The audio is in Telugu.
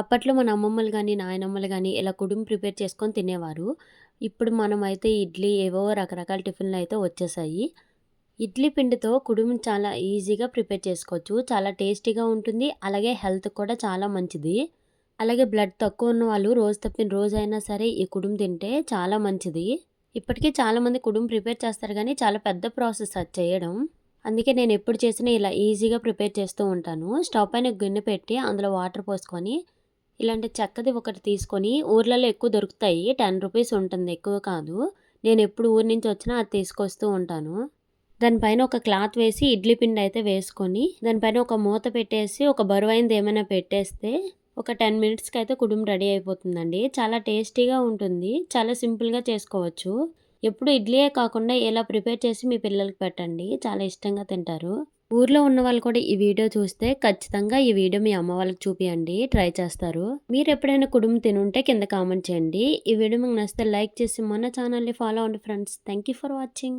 అప్పట్లో మన అమ్మమ్మలు కానీ నాయనమ్మలు కానీ ఇలా కుడుము ప్రిపేర్ చేసుకొని తినేవారు. ఇప్పుడు మనమైతే ఇడ్లీ ఏవో రకరకాల టిఫిన్లు అయితే వచ్చేసాయి. ఇడ్లీ పిండితో కుడుముని చాలా ఈజీగా ప్రిపేర్ చేసుకోవచ్చు. చాలా టేస్టీగా ఉంటుంది. అలాగే హెల్త్ కూడా చాలా మంచిది. అలాగే బ్లడ్ తక్కువ ఉన్న వాళ్ళు రోజు తప్పిన రోజు అయినా సరే ఈ కుడుము తింటే చాలా మంచిది. ఇప్పటికీ చాలామంది కుడుము ప్రిపేర్ చేస్తారు కానీ చాలా పెద్ద ప్రాసెస్ అది చేయడం. అందుకే నేను ఎప్పుడు చేసినా ఇలా ఈజీగా ప్రిపేర్ చేస్తూ ఉంటాను. స్టవ్ పైన గిన్నె పెట్టి అందులో వాటర్ పోసుకొని ఇలాంటి చెక్కది ఒకటి తీసుకొని ఊర్లలో ఎక్కువ దొరుకుతాయి. టెన్ రూపీస్ ఉంటుంది ఎక్కువ కాదు. నేను ఎప్పుడు ఊరు నుంచి వచ్చినా అది తీసుకొస్తూ ఉంటాను. దానిపైన ఒక క్లాత్ వేసి ఇడ్లీ పిండి అయితే వేసుకొని దానిపైన ఒక మూత పెట్టేసి ఒక బరువైనది ఏమైనా పెట్టేస్తే ఒక 10 మినిట్స్‌కి అయితే కుడుము రెడీ అయిపోతుందండి. చాలా టేస్టీగా ఉంటుంది. చాలా సింపుల్‌గా చేసుకోవచ్చు. ఎప్పుడు ఇడ్లీయే కాకుండా ఇలా ప్రిపేర్ చేసి మీ పిల్లలకి పెట్టండి. చాలా ఇష్టంగా తింటారు. ఊర్లో ఉన్న వాళ్ళు కూడా ఈ వీడియో చూస్తే ఖచ్చితంగా ఈ వీడియో మీ అమ్మ వాళ్ళకి చూపియండి. ట్రై చేస్తారు. మీరు ఎప్పుడైనా కుడుము తినుంటే కింద కామెంట్ చేయండి. ఈ వీడియో మీకు నచ్చితే లైక్ చేసి మన ఛానల్‌ని ఫాలో అవ్వండి friends. Thank you for watching.